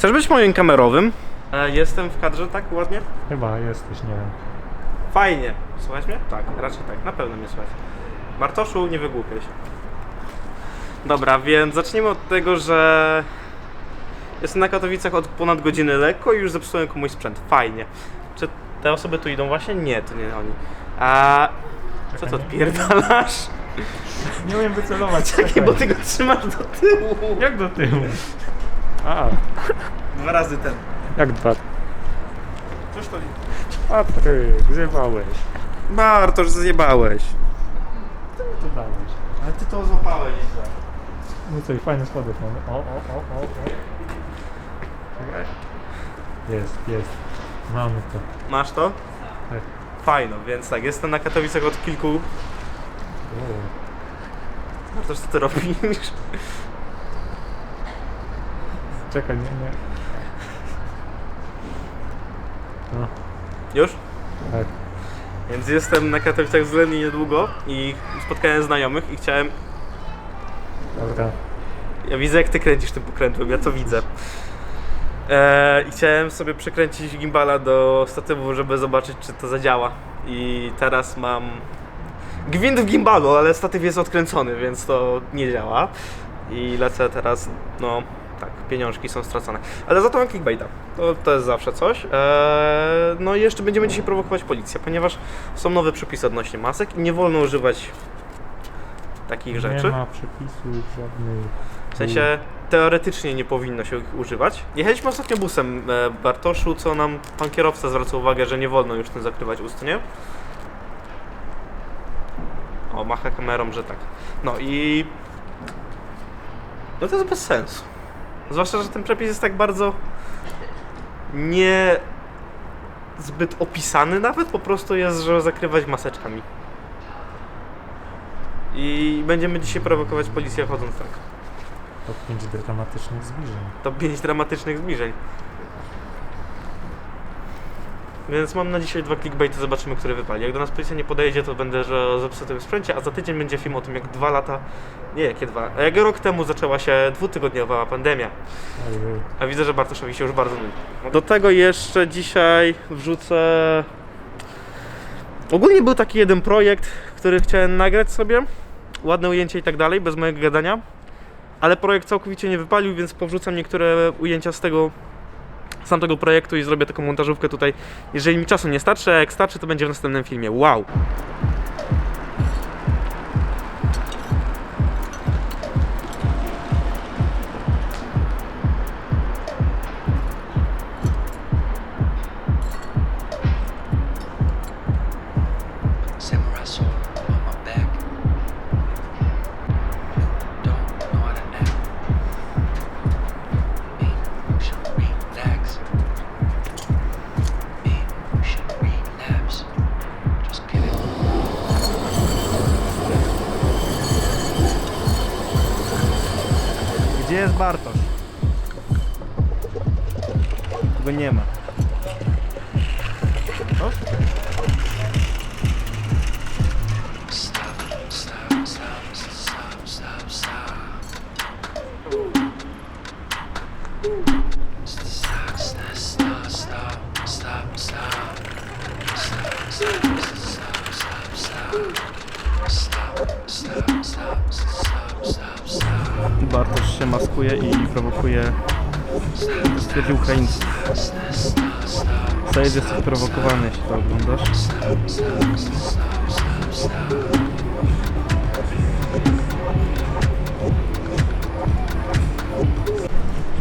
Chcesz być moim kamerowym? E, jestem w kadrze, tak ładnie? Chyba jesteś, nie wiem. Fajnie. Słuchaj mnie? Tak, raczej tak. Na pewno mnie słuchać. Bartoszu, nie wygłupiaj się. Dobra, więc zacznijmy od tego, że jestem na Katowicach od ponad godziny lekko i już zepsułem komuś sprzęt. Fajnie. Czy te osoby tu idą właśnie? Nie, to nie oni. A co to odpierdalasz? Nie umiem wycelować. Czekaj, czekaj. bo ty go trzymasz do tyłu. Jak do tyłu? A, Dwa razy ten. jak dwa? Cóż to Patryk, zjebałeś. Bartosz, zjebałeś. Co dałeś? Ale ty to złapałeś. No co, i fajny schodek mamy. O, o, o, o, o. Czekaj. Jest, jest. Mamy to. Masz to? Tak. Fajno, więc tak, jestem na Katowicach od kilku... O. Bartosz, co ty robisz? Czekaj, nie, nie. No, Już? tak. Więc jestem na Katowicach względnie niedługo i spotkałem znajomych i chciałem... Dobra. Ja widzę jak ty kręcisz tym pokrętłem, ja to widzę. Eee, I chciałem sobie przekręcić gimbala do statywu, żeby zobaczyć czy to zadziała. I teraz mam gwint w gimbalu, ale statyw jest odkręcony, więc to nie działa. I lecę teraz, no tak, pieniążki są stracone. Ale za to mam clickbaita. To, to jest zawsze coś. Eee, no i jeszcze będziemy dzisiaj prowokować policję, ponieważ są nowe przepisy odnośnie masek i nie wolno używać takich rzeczy. Nie ma przepisów żadnych. W sensie teoretycznie nie powinno się ich używać. Jechaliśmy ostatnio busem e, Bartoszu, co nam pan kierowca zwracał uwagę, że nie wolno już tym zakrywać ust, nie? O, macha kamerą, że tak. No i... No to jest bez sensu. Zwłaszcza, że ten przepis jest tak bardzo... nie... zbyt opisany nawet, po prostu jest, że zakrywać maseczkami. I będziemy dzisiaj prowokować policję chodząc tak. Top 5 dramatycznych zbliżeń. To 5 dramatycznych zbliżeń. Więc mam na dzisiaj dwa clickbaity, zobaczymy, który wypali. Jak do nas policja nie podejdzie, to będę, że o zepsutym sprzęcie, a za tydzień będzie film o tym, jak dwa lata, nie, jakie dwa, jak rok temu zaczęła się dwutygodniowa pandemia. A widzę, że Bartoszowi się już bardzo nudzi. Do tego jeszcze dzisiaj wrzucę... Ogólnie był taki jeden projekt, który chciałem nagrać sobie. Ładne ujęcie i tak dalej, bez mojego gadania. Ale projekt całkowicie nie wypalił, więc powrzucam niektóre ujęcia z tego z tamtego projektu i zrobię taką montażówkę tutaj. Jeżeli mi czasu nie starczy, a jak starczy, to będzie w następnym filmie. Wow! Samurai sword Gdzie jest Bartosz? Go nie ma. Stop, stop, stop. Stop, stop, stop, Bartosz się maskuje i prowokuje stwierdzi Ukraińców. Said jesteś prowokowany, jeśli to oglądasz.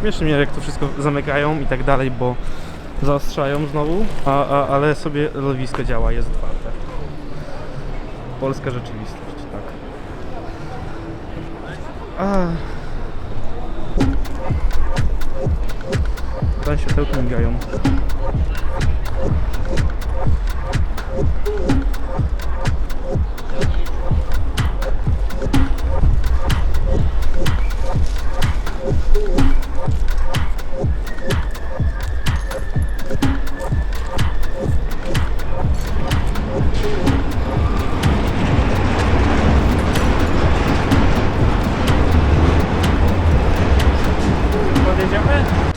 Śmieszy mnie jak to wszystko zamykają i tak dalej, bo zaostrzają znowu, a, a, ale sobie lodowisko działa, jest otwarte. Polska rzeczywistość, tak. A. światełkiem migają.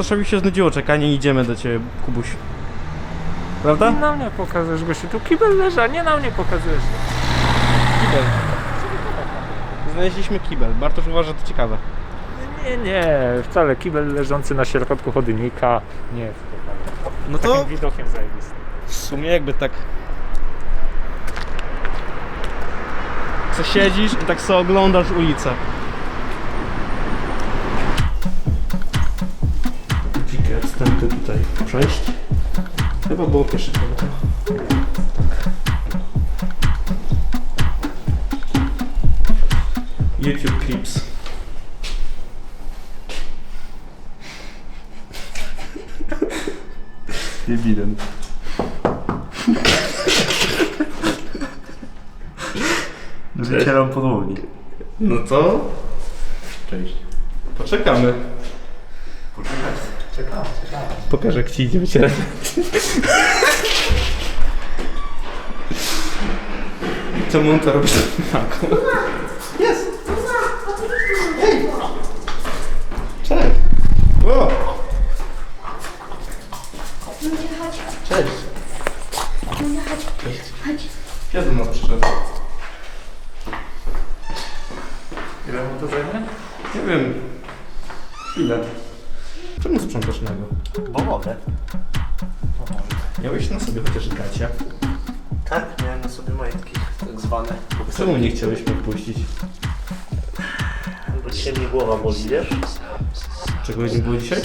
Podjedziemy? Toszowi się znudziło czekanie idziemy do ciebie, Kubuś. Prawda? Nie na mnie pokazujesz, gościu. Tu kibel leży, a nie na mnie pokazujesz. Kibel. Znaleźliśmy kibel. Bartosz uważa, że to ciekawe. Nie, nie, wcale kibel leżący na środku chodnika nie. No Takim widokiem zajebistym. w sumie jakby tak... Co siedzisz i tak sobie oglądasz ulicę. Wstępy tutaj przejść. Chyba było pierwsze to. YouTube Clips. Ewident. Wycieram podłogi. No to Cześć. poczekamy. Czekam, czekam. Pokażę jak ci idzie wycierać. Czemu on to robi z sobie majtki, tak zwane. Czemu nie chciałeś mnie wpuścić? Bo dzisiaj mnie głowa boli, wiesz? Czegoś nie było dzisiaj?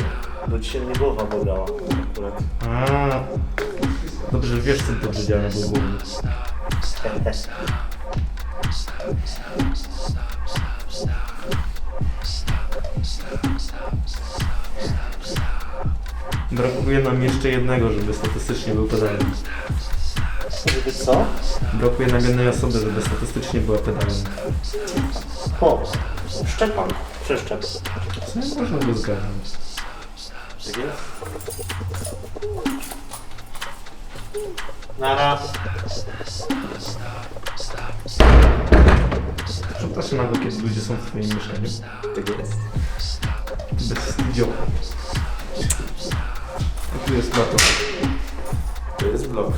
Bo dzisiaj mnie głowa bolała akurat. A, dobrze wiesz, co dobrze działa na głowie. Brakuje nam jeszcze jednego, żeby statystycznie był Żeby co? Brakuje nam jednej osoby, żeby statystycznie była pedałem. O, Szczepan. Przeszczep. Co nie można go zgarnąć? Tak jest? Nara. Sprzątasz nago, kiedy ludzie są w twoim mieszkaniu? Tak jest. Bez wstydziocha. Tu jest plato. To jest vlog.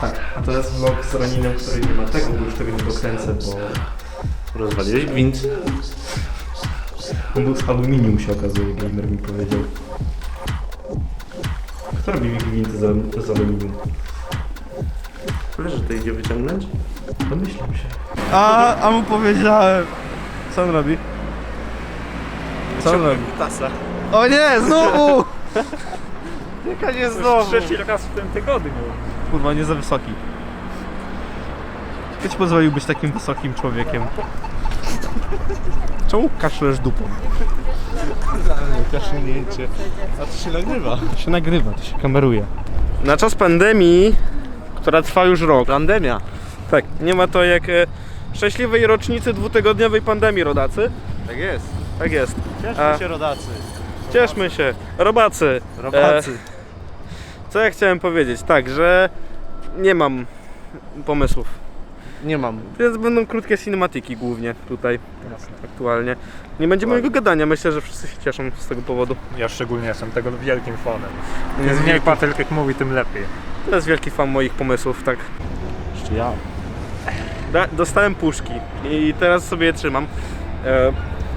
Tak, a to jest vlog z raninem, który nie ma tego, bo już tego nie dokręcę, bo Rozwaliłeś gwint. on był z aluminium się okazuje, gamer mi powiedział. Kto robi mi gwinty z, z aluminium? Wiesz, że to idzie wyciągnąć? Domyślam się. A, a mu powiedziałem. Co on robi? Co on robi? Tasa. O nie, znowu! Jaka nie To już trzeci raz w tym tygodniu. Kurwa, nie za wysoki. Kto ci pozwolił być takim wysokim człowiekiem? Czemu kaszlesz dupą? Kaszlnięcie. A to się nagrywa. To się nagrywa, to się kameruje. Na czas pandemii, która trwa już rok. Pandemia. Tak, nie ma to jak e, szczęśliwej rocznicy dwutygodniowej pandemii, rodacy. Tak jest. Tak jest. Cieszmy A- się rodacy. Cieszmy się. Robacy. Robacy. Co ja chciałem powiedzieć? Tak, że nie mam pomysłów. Nie mam. Więc będą krótkie cinematyki głównie tutaj aktualnie. Nie będzie mojego gadania, myślę, że wszyscy się cieszą z tego powodu. Ja szczególnie jestem tego wielkim fanem. Im mniej wielki, Patryk mówi, tym lepiej. to jest wielki fan moich pomysłów, tak. Jeszcze ja. Da, dostałem puszki i teraz sobie je trzymam. E,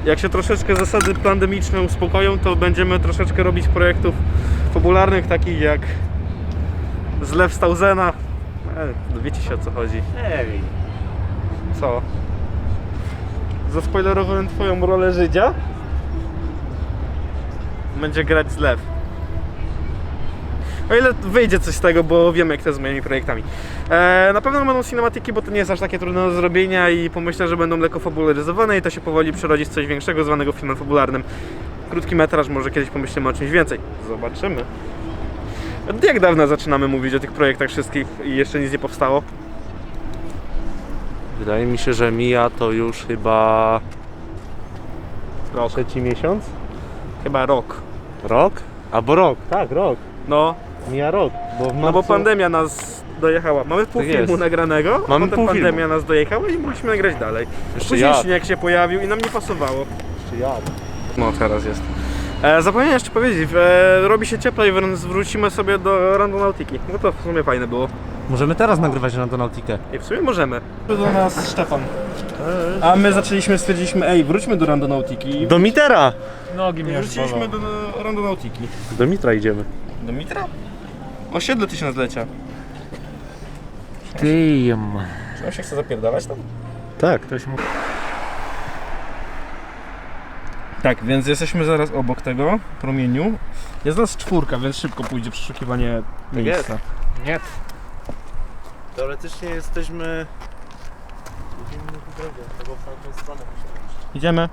jak się troszeczkę zasady pandemiczne uspokoją, to będziemy troszeczkę robić projektów fabularnych, takich jak Zlew Stauzena. E, dowiecie się o co chodzi. Ej, Co? Zaspoilerowałem twoją rolę Żydzia? Będzie grać Zlew. O ile wyjdzie coś z tego, bo wiem jak to jest z moimi projektami. E, na pewno będą cinematyki, bo to nie jest aż takie trudne do zrobienia i pomyślę, że będą lekko fabularyzowane i to się powoli przerodzi w coś większego, zwanego filmem fabularnym. Krótki metraż, może kiedyś pomyślimy o czymś więcej. Zobaczymy. Od jak dawna zaczynamy mówić o tych projektach wszystkich i jeszcze nic nie powstało? Wydaje mi się, że mija to już chyba Rok. trzeci miesiąc? Chyba rok. Rok? Albo rok, tak, rok. No, Mija rok. Bo w no bo marcu- pandemia nas dojechała. Mamy pół Tak filmu jest. nagranego, a Mamy potem pół pandemia filmu. nas dojechała i mogliśmy nagrać dalej. Jeszcze Później jak? śnieg się pojawił i nam nie pasowało. Jeszcze jak? No teraz jest. E, zapomniałem jeszcze powiedzieć, e, robi się cieplej, więc wrócimy sobie do randonautiki. No to w sumie fajne było. Możemy teraz nagrywać randonautikę. I w sumie możemy. Do nas Stefan. A my zaczęliśmy, stwierdziliśmy, ej, wróćmy do randonautiki. Do Mitera! Nogi mnie już Wróciliśmy do randonautiki. Do Mitra idziemy. Do Mitra? Osiedle tysiąclecia. Damn. Czy on się chce zapierdalać tam? Tak. Ktoś mu... Tak, więc jesteśmy zaraz obok tego promieniu. Jest nas czwórka, więc szybko pójdzie przeszukiwanie miejsca. Nie. Teoretycznie jesteśmy... Idziemy.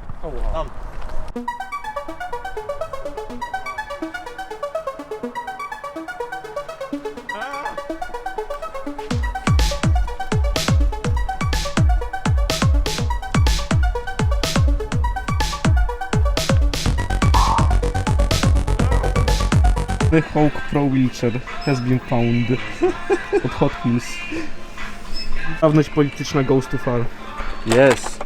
The Hawk Pro Wheelchair has been found od Hot Wheels. Dawność polityczna goes too far. Jest.